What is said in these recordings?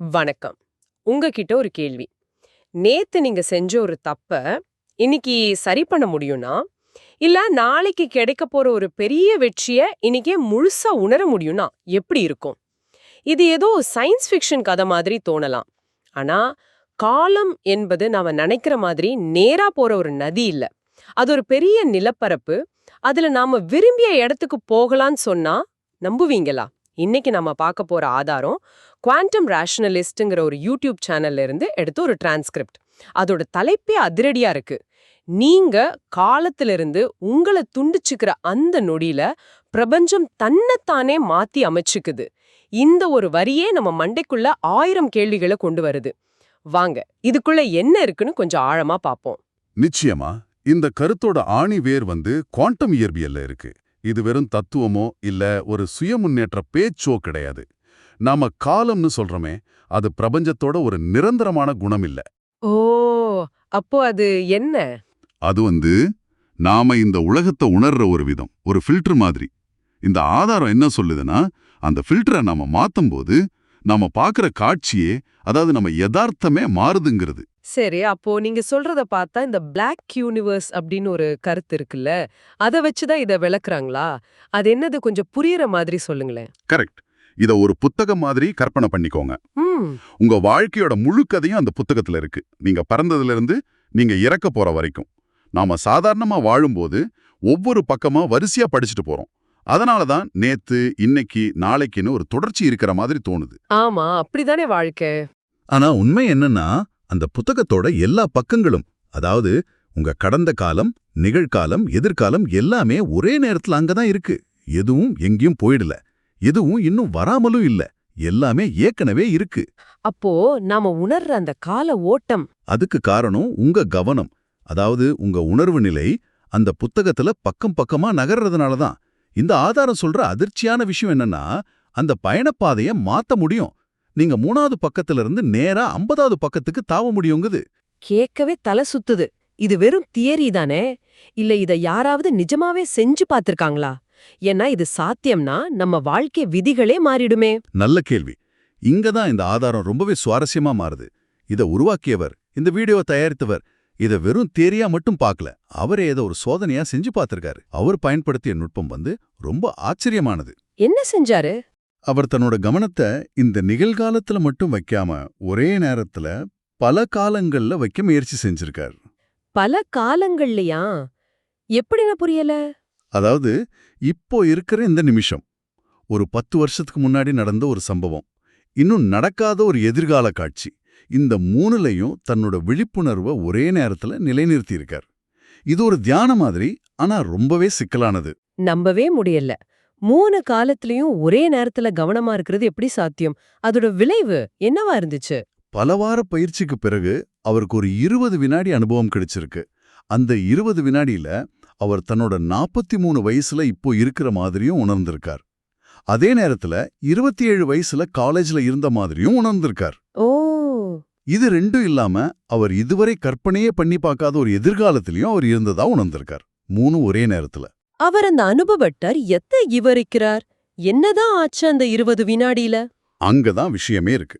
வணக்கம். உங்ககிட்ட ஒரு கேள்வி. நேத்து நீங்க செஞ்ச ஒரு தப்ப இன்னைக்கு சரி பண்ண முடியும்னா? இல்ல நாளைக்கு கிடைக்க போற ஒரு பெரிய வெற்றிய இன்னைக்கே முழுசா உணர முடியும்னா எப்படி இருக்கும்? இது ஏதோ சயின்ஸ் ஃபிக்ஷன் கதை மாதிரி தோணலாம். ஆனா காலம் என்பது நாம நினைக்கிற மாதிரி நேரா போற ஒரு நதி இல்ல. அது ஒரு பெரிய நிலப்பரப்பு. அதுல நாம விரும்பிய இடத்துக்கு போகலான்னு சொன்னா நம்புவீங்களா? இன்னைக்கு நம்ம பார்க்க போற ஆதாரம் குவாண்டம் ரேஷனலிஸ்ட்ங்கிற ஒரு யூடியூப் சேனல்ல இருந்து எடுத்த ஒரு டிரான்ஸ்கிரிப்ட் அதோட தலைப்பே அதிரடியா இருக்கு. நீங்க காலத்திலிருந்து உங்களை துண்டிச்சுக்கிற அந்த நொடியில பிரபஞ்சம் தன்னைத்தானே மாத்தி அமைச்சுக்குது. இந்த ஒரு வரியே நம்ம மண்டைக்குள்ள ஆயிரம் கேள்விகளை கொண்டு வருது. வாங்க இதுக்குள்ள என்ன இருக்குன்னு கொஞ்சம் ஆழமா பாப்போம் நிச்சயமா இந்த கருத்தோட ஆணி வேர் வந்து குவாண்டம் இயற்பியல்ல இருக்கு. இது வெறும் தத்துவமோ இல்ல ஒரு சுயமுன்னேற்ற பேச்சோ கிடையாது. நாம காலம்னு சொல்றோமே அது பிரபஞ்சத்தோட ஒரு நிரந்தரமான குணம் இல்ல ஓ அப்போ அது என்ன? அது வந்து நாம இந்த உலகத்தை உணர்ற ஒரு விதம் ஒரு ஃபில்டர் மாதிரி. இந்த ஆதாரம் என்ன சொல்லுதுன்னா அந்த ஃபில்டரை நாம மாத்தும்போது நாம பார்க்குற காட்சியே அதாவது நம்ம யதார்த்தமே மாறுதுங்கிறது. சரி அப்போ நீங்க சொல்றத பார்த்தா இந்த பிளாக் யூனிவர்ஸ் அப்படின்னு ஒரு கருத்து இருக்குல்ல அத வச்சுதான் இத விளக்குறாங்களா? அது என்னது? கொஞ்சம் புரியற மாதிரி சொல்லுங்களேன். கரெக்ட் இத ஒரு புத்தகம் மாதிரி கற்பனை பண்ணிக்கோங்க. உங்க வாழ்க்கையோட முழு கதையும் அந்த புத்தகத்துல இருக்கு. நீங்க பிறந்ததுல இருந்து நீங்க இறக்க போற வரைக்கும். நாம சாதாரணமா வாழும்போது ஒவ்வொரு பக்கமா வரிசையா படிச்சுட்டு போறோம். அதனால தான் நேத்து இன்னைக்கு நாளைக்குன்னு ஒரு தொடர்ச்சி இருக்கிற மாதிரி தோணுது. ஆமா அப்படிதானே வாழ்க்கை. ஆனா உண்மை என்னன்னா அந்த புத்தகத்தோட எல்லா பக்கங்களும் அதாவது உங்க கடந்த காலம் நிகழ்காலம் எதிர்காலம் எல்லாமே ஒரே நேரத்துல அங்கதான் இருக்கு. எதுவும் எங்கேயும் போயிடல. எதுவும் இன்னும் வராமலும் இல்ல. எல்லாமே ஏற்கனவே இருக்கு. அப்போ நாம உணர்ற அந்த கால ஓட்டம். அதுக்கு காரணம் உங்க கவனம். அதாவது உங்க உணர்வு நிலை அந்த புத்தகத்துல பக்கம் பக்கமா நகர்றதுனால தான். இந்த ஆதாரம் சொல்ற அதிர்ச்சியான விஷயம் என்னன்னா அந்த பயணப்பாதைய மாத்த முடியும். நீங்க மூணாவது பக்கத்துல இருந்து நேரா ஐம்பதாவது பக்கத்துக்கு தாவ முடியுங்குது. கேட்கவே தலை சுத்துது. இது வெறும் தியரி தானே? இல்ல இத யாராவது நிஜமாவே செஞ்சு பார்த்திருக்காங்களா ஏன்னா இது சாத்தியம்னா நம்ம வாழ்க்கை விதிகளே மாறிடுமே. நல்ல கேள்வி. இங்க தான் இந்த ஆதாரம் ரொம்பவே சுவாரஸ்யமா மாறுது. இத உருவாக்கியவர் இந்த வீடியோவை தயாரித்தவர் இத வெறும் தேரியா மட்டும் பார்க்கல அவரே இதை ஒரு சோதனையா செஞ்சு பார்த்திருக்காரு அவர் பயன்படுத்திய நுட்பம் வந்து ரொம்ப ஆச்சரியமானது. என்ன செஞ்சாரு? அவர் தன்னோட கவனத்தை இந்த நிகழ்காலத்துல மட்டும் வைக்காம ஒரே நேரத்துல பல காலங்கள்ல வைக்க முயற்சி செஞ்சிருக்கார். பல காலங்கள்லயா? எப்படின்னு புரியல? அதாவது இப்போ இருக்கிற இந்த நிமிஷம். ஒரு பத்து வருஷத்துக்கு முன்னாடி நடந்த ஒரு சம்பவம். இன்னும் நடக்காத ஒரு எதிர்கால காட்சி. இந்த மூணுலையும் தன்னோட விழிப்புணர்வை ஒரே நேரத்துல நிலைநிறுத்தியிருக்கார். இது ஒரு தியான மாதிரி ஆனா ரொம்பவே சிக்கலானது. நம்பவே முடியல. மூணு காலத்திலயும் ஒரே நேரத்துல கவனமா இருக்கிறது எப்படி சாத்தியம்? அதோட விளைவு என்னவா இருந்துச்சு? பல வார பயிற்சிக்கு பிறகு அவருக்கு ஒரு இருபது வினாடி அனுபவம் கிடைச்சிருக்கு. அந்த இருபது வினாடியில அவர் தன்னோட நாற்பத்தி மூணு வயசுல இப்போ இருக்கிற மாதிரியும் உணர்ந்திருக்கார். அதே நேரத்துல இருபத்தி ஏழு வயசுல காலேஜ்ல இருந்த மாதிரியும் உணர்ந்திருக்கார். ஓ! இது ரெண்டும் இல்லாம அவர் இதுவரை கற்பனையே பண்ணி பார்க்காத ஒரு எதிர்காலத்திலயும் அவர் இருந்ததா உணர்ந்திருக்கார். மூணு ஒரே நேரத்துல. அவர் அந்த அனுபவட்டர் எத்த விவரிக்கிறார்? என்னதான் ஆச்சு அந்த இருபது வினாடியில? அங்கதான் விஷயமே இருக்கு.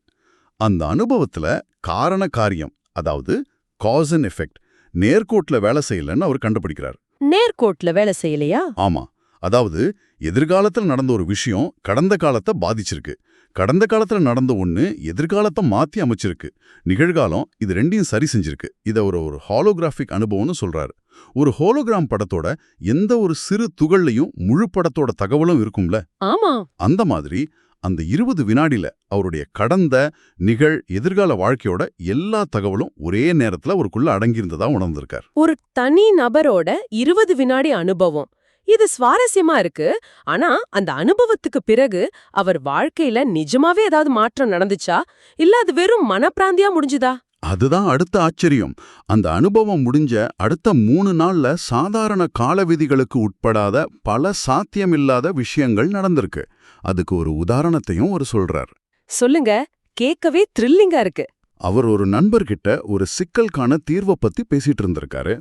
அந்த அனுபவத்துல காரண காரியம் அதாவது காஸ் அண்ட் எஃபெக்ட் நேர்கோட்ல வேலை செய்யலன்னு அவர் கண்டுபிடிக்கிறார். நேர்கோட்ல வேலை செய்யலையா? ஆமா. அதாவது எதிர்காலத்துல நடந்த ஒரு விஷயம் கடந்த காலத்தை பாதிச்சிருக்கு. கடந்த காலத்துல நடந்த ஒண்ணு எதிர்காலத்தை மாத்தி அமைச்சிருக்கு. நிகழ்காலம் இது ரெண்டையும் சரி செஞ்சிருக்கு. இத ஒரு ஒரு ஹாலோகிராஃபிக் அனுபவம்னு சொல்றாரு. ஒரு ஹோலோகிராம் படத்தோட எந்த ஒரு சிறு துகள்லையும் முழு படத்தோட தகவலும் இருக்கும்ல? ஆமா. அந்த மாதிரி அந்த இருபது வினாடில அவருடைய கடந்த நிகழ் எதிர்கால வாழ்க்கையோட எல்லா தகவலும் ஒரே நேரத்துல அவருக்குள்ள அடங்கியிருந்ததா உணர்ந்திருக்கார். ஒரு தனி நபரோட இருபது வினாடி அனுபவம். இது சுவாரஸ்யமா இருக்கு. ஆனா அந்த அனுபவத்துக்கு பிறகு அவர் வாழ்க்கையில நிஜமாவே ஏதாவது மாற்றம் நடந்துச்சா? இல்ல அது வெறும் மனப்பிராந்தியா முடிஞ்சுதா? அதுதான் அடுத்த ஆச்சரியம். அந்த அனுபவம் முடிஞ்ச அடுத்த மூணு நாள்ல சாதாரண கால விதிகளுக்கு உட்படாத பல சாத்தியமில்லாத விஷயங்கள் நடந்திருக்கு. அதுக்கு ஒரு உதாரணத்தையும் அவர் சொல்றார். சொல்லுங்க. கேட்கவே த்ரில்லிங்கா இருக்கு. அவர் ஒரு நண்பர்கிட்ட ஒரு சிக்கலுக்கான தீர்வை பத்தி பேசிட்டு இருந்திருக்காரு.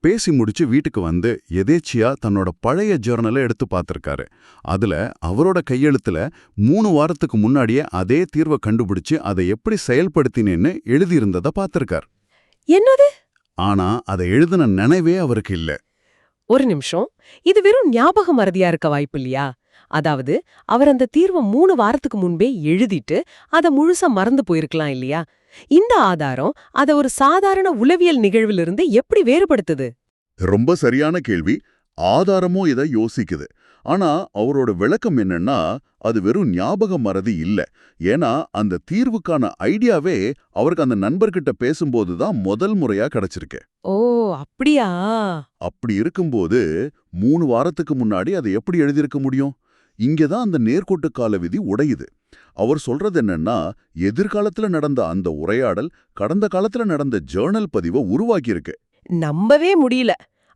பேசி முடிச்சு வீட்டுக்கு வந்து எதேச்சியா தன்னோட பழைய ஜர்னலை எடுத்து பார்த்திருக்காரு அதுல அவரோட கையெழுத்துல மூணு வாரத்துக்கு முன்னாடியே அதே தீர்வை கண்டுபிடிச்சு அதை எப்படி செயல்படுத்தினேன்னு எழுதியிருந்ததை பார்த்திருக்கார் என்னது? ஆனா அதை எழுதின நினைவே அவருக்கு இல்ல. ஒரு நிமிஷம். இது வெறும் ஞாபக மறதியா இருக்க வாய்ப்பு இல்லையா? அதாவது அவர் அந்த தீர்வை மூணு வாரத்துக்கு முன்பே எழுதிட்டு அத முழுசா மறந்து போயிருக்கலாம் இல்லையா? இந்த ஆதாரம் அத ஒரு சாதாரண உளவியல் நிகழ்விலிருந்து எப்படி வேறுபடுத்துது? ரொம்ப சரியான கேள்வி. ஆதாரமும் இதை யோசிக்குது. ஆனா அவரோட விளக்கம் என்னன்னா அது வெறும் ஞாபக மறதி இல்ல. ஏன்னா அந்த தீர்வுக்கான ஐடியாவே அவருக்கு அந்த நண்பர்கிட்ட பேசும்போது தான் முதல் முறையா கிடைச்சிருக்கு. ஓ அப்படியா? அப்படி இருக்கும்போது மூணு வாரத்துக்கு முன்னாடி அதை எப்படி எழுதியிருக்க முடியும்? இங்கதான் அந்த நேர்கோட்டு கால விதி உடையுது. அவர் சொல்றது என்னன்னா எதிர்காலத்துல நடந்த அந்த உரையாடல் கடந்த காலத்துல நடந்த ஜேர்னல் பதிவை உருவாக்கியிருக்கு. நம்பவே முடியல.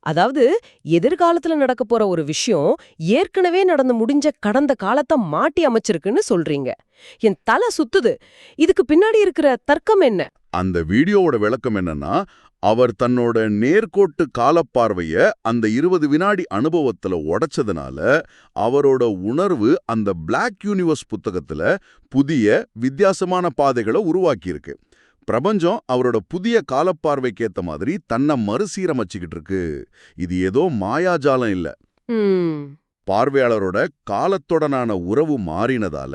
அதாவது எதிர்காலத்துல நடக்க போற ஒரு விஷயம் ஏற்கனவே நடந்து முடிஞ்ச கடந்த காலத்தை மாட்டி அமைச்சிருக்குன்னு சொல்றீங்க. என் தலை சுத்துது. இதுக்கு பின்னாடி இருக்கிற தர்க்கம் என்ன? அந்த வீடியோவோட விளக்கம் என்னன்னா அவர் தன்னோட நேர்கோட்டு காலப்பார்வைய அந்த இருபது வினாடி அனுபவத்துல உடைச்சதுனால அவரோட உணர்வு அந்த பிளாக் யூனிவர்ஸ் புத்தகத்துல புதிய வித்தியாசமான பாதைகளை உருவாக்கியிருக்கு. பிரபஞ்சம் அவரோட புதிய காலப்பார்வைக்கேத்த மாதிரி தன்னை மறுசீரமைச்சுக்கிட்டு இருக்கு இது ஏதோ மாயாஜாலம் இல்ல. பார்வையாளரோட காலத்துடனான உறவு மாறினதால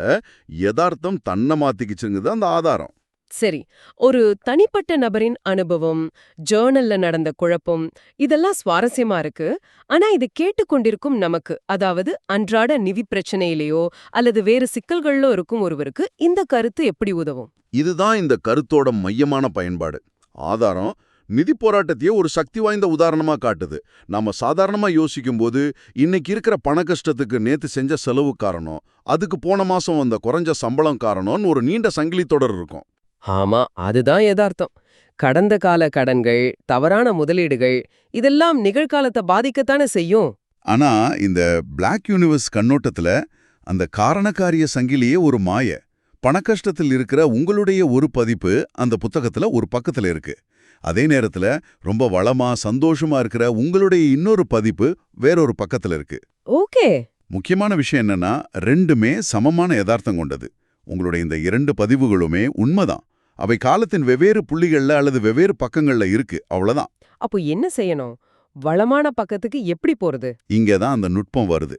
யதார்த்தம் தன்னை மாத்திக்கிச்சுங்குது அந்த ஆதாரம். சரி ஒரு தனிப்பட்ட நபரின் அனுபவம் ஜேர்னல்ல நடந்த குழப்பம் இதெல்லாம் சுவாரஸ்யமா இருக்கு. ஆனா இது கேட்டுக்கொண்டிருக்கும் நமக்கு அதாவது அன்றாட நிதி பிரச்சனையிலேயோ அல்லது வேறு சிக்கல்களோ இருக்கும் ஒருவருக்கு இந்த கருத்து எப்படி உதவும்? இதுதான் இந்த கருத்தோட மையமான பயன்பாடு. ஆதாரம் நிதி போராட்டத்தையே ஒரு சக்தி வாய்ந்த உதாரணமா காட்டுது. நாம சாதாரணமா யோசிக்கும்போது இன்னைக்கு இருக்கிற பண கஷ்டத்துக்கு நேத்து செஞ்ச செலவு காரணம் அதுக்கு போன மாசம் வந்த குறைஞ்ச சம்பளம் காரணம்னு ஒரு நீண்ட சங்கிலி தொடர் இருக்கும். ஆமா அதுதான் யதார்த்தம். கடந்த கால கடன்கள் தவறான முதலீடுகள் இதெல்லாம் நிகழ்காலத்தை பாதிக்கத்தானே செய்யும்? ஆனா இந்த பிளாக் யூனிவர்ஸ் கண்ணோட்டத்துல அந்த காரணக்காரிய சங்கிலியே ஒரு மாய. பணக்கஷ்டத்தில் இருக்கிற உங்களுடைய ஒரு பதிப்பு அந்த புத்தகத்துல ஒரு பக்கத்துல இருக்கு. அதே நேரத்துல ரொம்ப வளமா சந்தோஷமா இருக்கிற உங்களுடைய இன்னொரு பதிப்பு வேறொரு பக்கத்துல இருக்கு. ஓகே. முக்கியமான விஷயம் என்னன்னா ரெண்டுமே சமமான யதார்த்தம் கொண்டது. உங்களுடைய இந்த இரண்டு பதிவுகளுமே உண்மைதான். அவை காலத்தின் வெவ்வேறு புள்ளிகள்ல அல்லது வெவ்வேறு பக்கங்கள்ல இருக்கு. அவ்வளவுதான். அப்போ என்ன செய்யணும்? வளமான பக்கத்துக்கு எப்படி போறது? இங்கே தான் அந்த நுட்பம் வருது.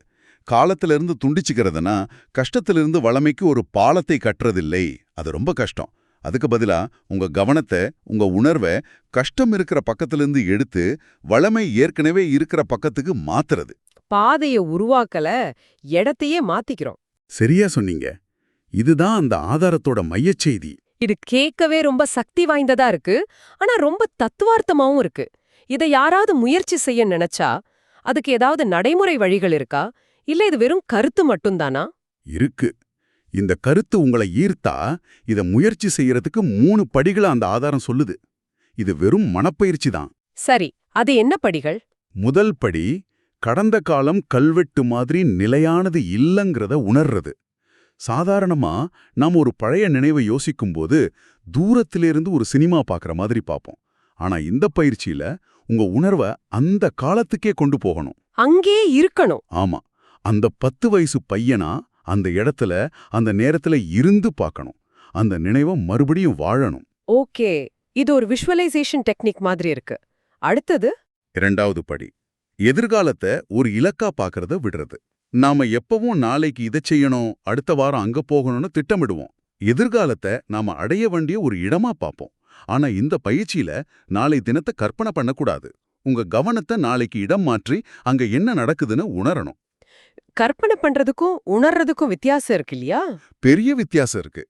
காலத்திலிருந்து துண்டிச்சுக்கிறதுனா கஷ்டத்திலிருந்து வளமைக்கு ஒரு பாலத்தை கட்டுறதில்லை அது ரொம்ப கஷ்டம். அதுக்கு பதிலா உங்க கவனத்தை உங்க உணர்வை கஷ்டம் இருக்கிற பக்கத்திலிருந்து எடுத்து வளமை ஏற்கனவே இருக்கிற பக்கத்துக்கு மாத்துறது. பாதைய உருவாக்கல இடத்தையே மாத்திக்கிறோம். சரியா சொன்னீங்க. இதுதான் அந்த ஆதாரத்தோட மையச்செய்தி இது கேட்கவே ரொம்ப சக்தி வாய்ந்ததா இருக்கு. ஆனா ரொம்ப தத்துவார்த்தமாவும் இருக்கு. இதை யாராவது முயற்சி செய்ய நினைச்சா அதுக்கு ஏதாவது நடைமுறை வழிகள் இருக்கா? இல்ல இது வெறும் கருத்து மட்டும்தானா? இருக்கு. இந்த கருத்து உங்களை ஈர்த்தா இத முயற்சி செய்யறதுக்கு மூணு படிகளை அந்த ஆதாரம் சொல்லுது. இது வெறும் மனப்பயிற்சி தான். சரி அது என்ன படிகள்? முதல் படி கடந்த காலம் கல்வெட்டு மாதிரி நிலையானது இல்லங்கிறத உணர்றது. சாதாரணமா நாம் ஒரு பழைய நினைவை யோசிக்கும்போது தூரத்திலிருந்து ஒரு சினிமா பார்க்குற மாதிரி பார்ப்போம் ஆனா இந்த பயிற்சியில உங்க உணர்வை அந்த காலத்துக்கே கொண்டு போகணும். அங்கே இருக்கணும். ஆமா. அந்த பத்து வயசு பையனா அந்த இடத்துல அந்த நேரத்துல இருந்து பார்க்கணும் அந்த நினைவை மறுபடியும் வாழணும். ஓகே. இது ஒரு விஷுவலைசேஷன் டெக்னிக் மாதிரி இருக்கு. அடுத்தது? இரண்டாவது படி. எதிர்காலத்தை ஒரு இலக்கா பார்க்கறத விடுறது. நாம எப்பவும் நாளைக்கு இதை செய்யணும் அடுத்த வாரம் அங்க போகணும்னு திட்டமிடுவோம். எதிர்காலத்தை நாம அடைய வேண்டிய ஒரு இடமா பார்ப்போம். ஆனா இந்த பயிற்சியில நாளை தினத்தை கற்பனை பண்ணக்கூடாது. உங்க கவனத்தை நாளைக்கு இடம் மாற்றி அங்க என்ன நடக்குதுன்னு உணரணும். கற்பனை பண்றதுக்கும் உணர்றதுக்கும் வித்தியாசம் இருக்கு இல்லையா? பெரிய வித்தியாசம் இருக்கு.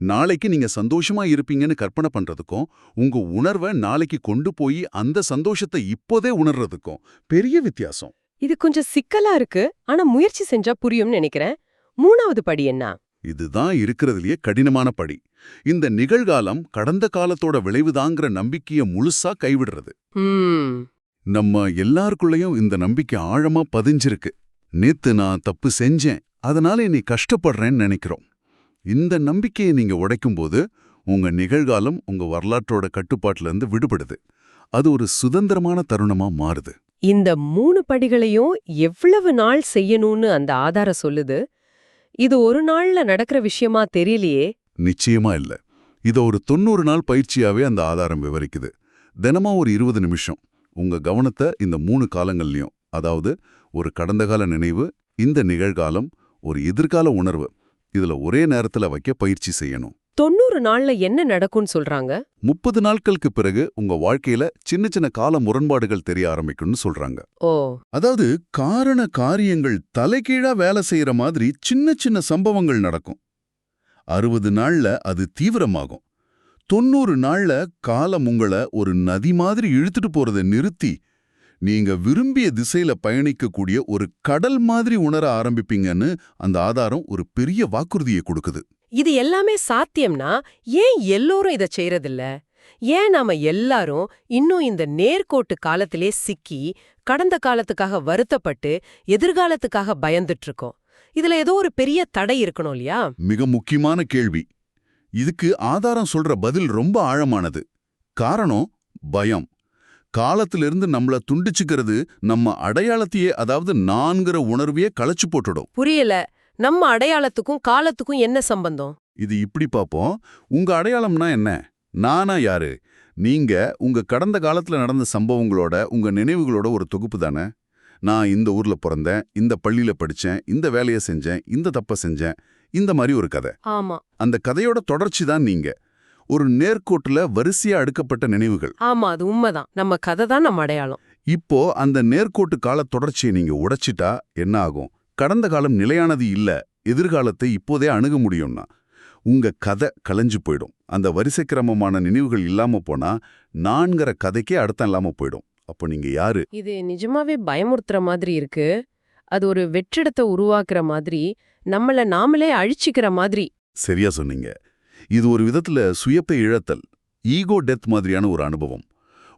நாளைக்கு நீங்க சந்தோஷமா இருப்பீங்கன்னு கற்பனை பண்றதுக்கும் உங்க உணர்வை நாளைக்கு கொண்டு போய் அந்த சந்தோஷத்தை இப்போதே உணர்றதுக்கும் பெரிய வித்தியாசம். இது கொஞ்சம் சிக்கலா இருக்கு. ஆனா முயற்சி செஞ்சா புரியும்னு நினைக்கிறேன். மூணாவது படி என்ன? இதுதான் இருக்கிறதுலயே கடினமான படி. இந்த நிகழ்காலம் கடந்த காலத்தோட விளைவுதாங்கிற நம்பிக்கைய முழுசா கைவிடுறது. நம்ம எல்லாருக்குள்ளயும் இந்த நம்பிக்கை ஆழமா பதிஞ்சிருக்கு. நேத்து நான் தப்பு செஞ்சேன். அதனால நீ கஷ்டப்படுறேன்னு நினைக்கிறோம். இந்த நம்பிக்கையை நீங்க உடைக்கும்போது உங்க நிகழ்காலம் உங்க வரலாற்றோட கட்டுப்பாட்டுல இருந்து விடுபடுது. அது ஒரு சுதந்திரமான தருணமா மாறுது. இந்த மூணு படிகளையும் எவ்வளவு நாள் செய்யணும்னு அந்த ஆதாரம் சொல்லுது? இது ஒரு நாள்ல நடக்கிற விஷயமா தெரியலையே. நிச்சயமா இல்ல. இத ஒரு தொண்ணூறு நாள் பயிற்சியாவே அந்த ஆதாரம் விவரிக்குது. தினமா ஒரு இருபது நிமிஷம். உங்க கவனத்தை இந்த மூணு காலங்கள்லயும் அதாவது ஒரு கடந்த கால நினைவு இந்த நிகழ்காலம் ஒரு எதிர்கால உணர்வு இதுல ஒரே நேரத்துல வைக்க பயிற்சி செய்யணும். தொண்ணூறு நாள்ல என்ன நடக்கும்னு சொல்றாங்க? முப்பது நாட்களுக்கு பிறகு உங்க வாழ்க்கையில சின்ன சின்ன கால முரண்பாடுகள் தெரிய ஆரம்பிக்கும்னு சொல்றாங்க. ஓ. அதாவது காரண காரியங்கள் தலைகீழா வேலை செய்யற மாதிரி சின்ன சின்ன சம்பவங்கள் நடக்கும். அறுபது நாள்ல அது தீவிரமாகும். தொண்ணூறு நாள்ல காலம் உங்கள ஒரு நதி மாதிரி இழுத்துட்டு போறதை நிறுத்தி நீங்க விரும்பிய திசையில பயணிக்கக்கூடிய ஒரு கடல் மாதிரி உணர ஆரம்பிப்பீங்கன்னு அந்த ஆதாரம் ஒரு பெரிய வாக்குறுதியை கொடுக்குது. இது எல்லாமே சாத்தியம்னா ஏன் எல்லோரும் இத செய்யறதில்ல ஏன் நாம எல்லாரும் இன்னும் இந்த நேர்கோட்டு காலத்திலே சிக்கி கடந்த காலத்துக்காக வருத்தப்பட்டு எதிர்காலத்துக்காக பயந்துட்டு இருக்கோம் இதுல ஏதோ ஒரு பெரிய தடை இருக்கணும் இல்லையா? மிக முக்கியமான கேள்வி. இதுக்கு ஆதாரம் சொல்ற பதில் ரொம்ப ஆழமானது. காரணம் பயம். காலத்திலிருந்து நம்மள துண்டிச்சுக்கிறது நம்ம அடையாளத்தையே அதாவது நான்கிற உணர்வையே களைச்சு போட்டுடும். புரியல. நம்ம அடையாளத்துக்கும் காலத்துக்கும் என்ன சம்பந்தம்? இது இப்படி பார்ப்போம் உங்க அடையாளம்னா என்ன? நானா யாரு? நீங்க உங்க கடந்த காலத்துல நடந்த சம்பவங்களோட உங்க நினைவுகளோட ஒரு தொகுப்பு தானே? நான் இந்த ஊர்ல பிறந்தேன் இந்த பள்ளியில படிச்சேன் இந்த வேலையை செஞ்சேன் இந்த தப்ப செஞ்சேன் இந்த மாதிரி ஒரு கதை. ஆமா. அந்த கதையோட தொடர்ச்சி தான் நீங்க. ஒரு நேர்கோட்டுல வரிசையா அடுக்கப்பட்ட நினைவுகள். ஆமா அது உண்மைதான். நம்ம கதை தான் நம்ம அடையாளம். இப்போ அந்த நேர்கோட்டு கால தொடர்ச்சியை நீங்க உடைச்சிட்டா என்ன ஆகும்? கடந்த காலம் நிலையானது இல்ல எதிர்காலத்தை இப்போதே அணுக முடியும்னா உங்க கதை கலைஞ்சு போயிடும். அந்த வரிசை கிரமமான நினைவுகள் இல்லாம போனா நான்கிற கதைக்கே அர்த்தம் இல்லாம போயிடும். அப்போ நீங்க யாரு? இது நிஜமாவே பயமுறுத்துற மாதிரி இருக்கு. அது ஒரு வெற்றிடத்தை உருவாக்குற மாதிரி நம்மள நாமளே அழிச்சிக்கிற மாதிரி. சரியா சொன்னீங்க. இது ஒரு விதத்துல சுயப்பை இழத்தல் ஈகோ டெத் மாதிரியான ஒரு அனுபவம்.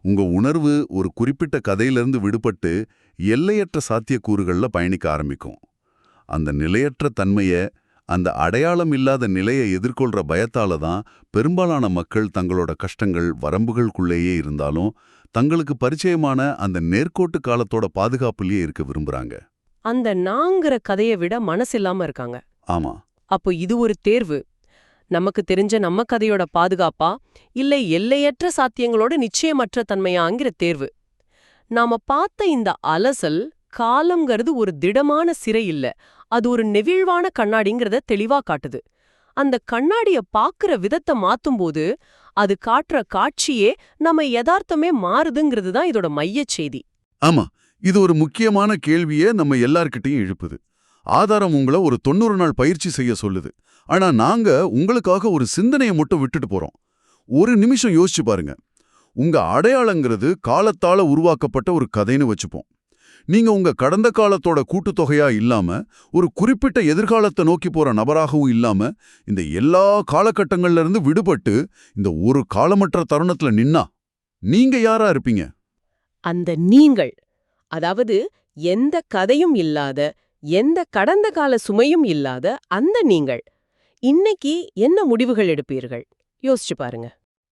உங்க உணர்வு ஒரு குறிப்பிட்ட கதையிலிருந்து விடுபட்டு எல்லையற்ற சாத்தியக்கூறுகள்ல பயணிக்க ஆரம்பிக்கும். அந்த நிலையற்ற தன்மைய அந்த அடையாளம் இல்லாத நிலையை எதிர்கொள்ற பயத்தால தான் பெரும்பாலான மக்கள் தங்களோட கஷ்டங்கள் வரம்புகளுக்குள்ளேயே இருந்தாலும் தங்களுக்கு பரிச்சயமான அந்த நேர்கோட்டு காலத்தோட பாதுகாப்புலயே இருக்க விரும்புறாங்க. அந்த நாங்கிற கதையை விட மனசில்லாம இருக்காங்க. ஆமா. அப்போ இது ஒரு தேர்வு. நமக்கு தெரிஞ்ச நம்ம கதையோட பாதுகாப்பா இல்லை எல்லையற்ற சாத்தியங்களோட நிச்சயமற்ற தன்மையாங்கிற தேர்வு. நாம பார்த்த இந்த அலசல் காலம்ங்கிறது ஒரு திடமான சிறை இல்ல அது ஒரு நெவிழ்வான கண்ணாடிங்கிறத தெளிவா காட்டுது. அந்த கண்ணாடிய பாக்குற விதத்தை மாத்தும்போது அது காட்டுற காட்சியே நம்ம யதார்த்தமே மாறுதுங்கிறது தான் இதோட மையச் செய்தி. ஆமா இது ஒரு முக்கியமான கேள்வியே நம்ம எல்லார்கிட்டயும் எழுப்புது ஆதாரம் உங்களை ஒரு தொண்ணூறு நாள் பயிற்சி செய்ய சொல்லுது. ஆனா நாங்க உங்களுக்காக ஒரு சிந்தனையை மட்டும் விட்டுட்டு போறோம். ஒரு நிமிஷம் யோசிச்சு பாருங்க. உங்க அடையாளங்கிறது காலத்தால உருவாக்கப்பட்ட ஒரு கதைன்னு வச்சுப்போம். நீங்க உங்க கடந்த காலத்தோட கூட்டுத்தொகையா இல்லாம ஒரு குறிப்பிட்ட எதிர்காலத்தை நோக்கி போற நபராகவும் இல்லாம இந்த எல்லா காலகட்டங்கள்ல இருந்து விடுபட்டு இந்த ஒரு காலமற்ற தருணத்துல நின்னா நீங்க யாரா இருப்பீங்க? அந்த நீங்கள் அதாவது எந்த கதையும் இல்லாத எந்த கடந்த கால சுமையும் இல்லாத அந்த நீங்கள். இன்னைக்கு என்ன முடிவுகள் எடுப்பீர்கள்? யோசிச்சு பாருங்க.